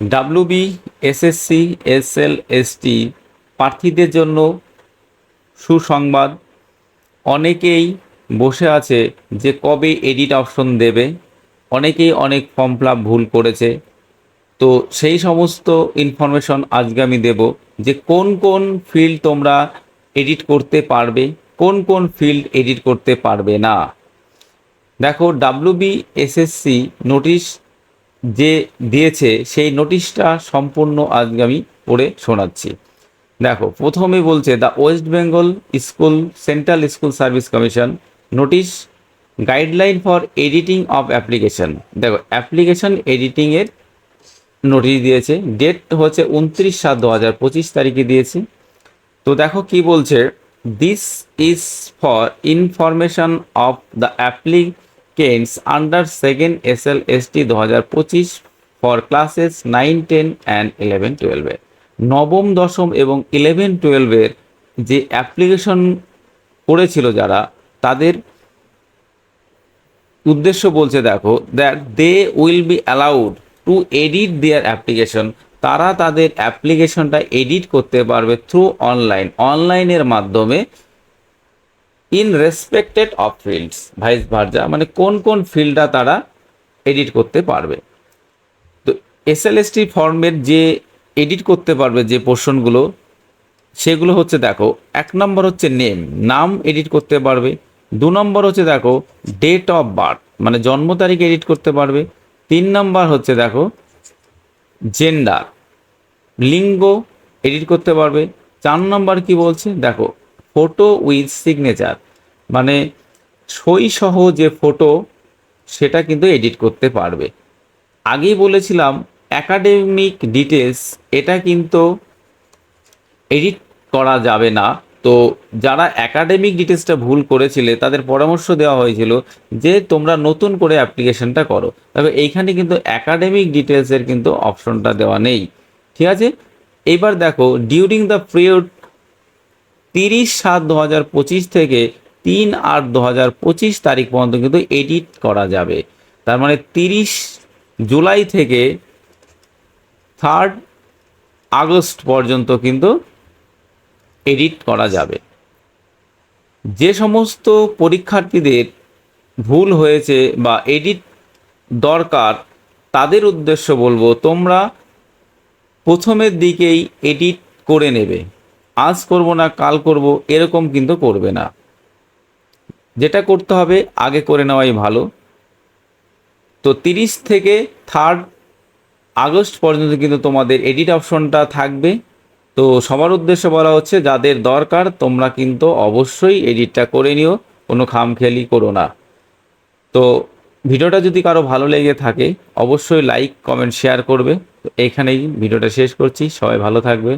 WB SSC SL ST প্রার্থীদের জন্য সুসংবাদ। অনেকেই বসে আছে যে কবে এডিট অপশন দেবে। অনেকেই অনেক ফর্ম ফিল ভুল করেছে। তো সেই সমস্ত ইনফরমেশন আজকে আমি দেব যে কোন কোন ফিল্ড তোমরা এডিট করতে পারবে, কোন কোন ফিল্ড এডিট করতে পারবে না। দেখো ডাব্লিউবি এসএসসি নোটিশ যে দিয়েছে, সেই নোটিশটা সম্পূর্ণ আজকে আমি পড়ে শোনাচ্ছি। দেখো প্রথমে বলছে the West Bengal school central school service commission notice guideline for editing of application দেখো অ্যাপ্লিকেশন এডিটিংয়ের নোটিশ দিয়েছে। ডেট হচ্ছে উনত্রিশ সাত দু হাজার পঁচিশ তারিখে দিয়েছে। তো দেখো কি বলছে this is for information of the applicants under second S L S T দু হাজার পঁচিশ for classes nine ten and eleven টুয়েলভে নবম, দশম এবং ইলেভেন টুয়েলভের যে অ্যাপ্লিকেশন করেছিল যারা, তাদের উদ্দেশ্য বলছে দেখো that they will be allowed to edit their application তারা তাদের অ্যাপ্লিকেশনটা এডিট করতে পারবে থ্রু অনলাইন অনলাইনের মাধ্যমে in respected of fields vice versa মানে কোন কোন ফিল্ডটা তারা এডিট করতে পারবে। তো এসএলএসটি ফর্মের যে এডিট করতে পারবে যে পোর্শনগুলো সেগুলো হচ্ছে দেখো, এক নম্বর হচ্ছে নেম নাম এডিট করতে পারবে। দু নম্বর হচ্ছে দেখো ডেট অফ বার্থ মানে জন্ম তারিখ এডিট করতে পারবে। তিন নম্বর হচ্ছে দেখো জেন্ডার লিঙ্গ এডিট করতে পারবে। চার নম্বর কি বলছে? দেখো ফটো উইথ সিগনেচার মানে সই সহ যে ফটো সেটা কিন্তু এডিট করতে পারবে। আগেই বলেছিলাম অ্যাকাডেমিক ডিটেলস এটা কিন্তু এডিট করা যাবে না। তো যারা একাডেমিক ডিটেলসটা ভুল করেছিলে, তাদের পরামর্শ দেওয়া হয়েছিল যে তোমরা নতুন করে অ্যাপ্লিকেশনটা করো। তবে এইখানে কিন্তু একাডেমিক ডিটেলসের কিন্তু অপশনটা দেওয়া নেই। ঠিক আছে? এবার দেখো ডিউরিং দ্য পিরিয়ড তিরিশ সাত দু হাজার পঁচিশ থেকে তিন আট দু হাজার পঁচিশ তারিখ পর্যন্ত কিন্তু এডিট করা যাবে। তার মানে তিরিশ জুলাই থেকে থার্ড আগস্ট পর্যন্ত কিন্তু এডিট করা যাবে। যে সমস্ত পরীক্ষার্থীদের ভুল হয়েছে বা এডিট দরকার, তাদের উদ্দেশ্য বলব, তোমরা প্রথমের দিকেই এডিট করে নেবে। আজ করব না, কাল করব, এরকম কিন্তু করবে না। যেটা করতে হবে, আগে করে নেওয়াই ভালো। তো তিরিশ থেকে থার্ড আগস্ট পর্যন্ত কিন্তু তোমাদের এডিট অপশনটা থাকবে। তো সবার উদ্দেশ্যে বলা হচ্ছে, যাদের দরকার, তোমরা কিন্তু অবশ্যই এডিটটা করে নিও, কোনো খামখেয়ালি করো না। তো ভিডিওটা যদি কারও ভালো লেগে থাকে, অবশ্যই লাইক কমেন্ট শেয়ার করবে। তো এইখানেই ভিডিওটা শেষ করছি। সবাই ভালো থাকবে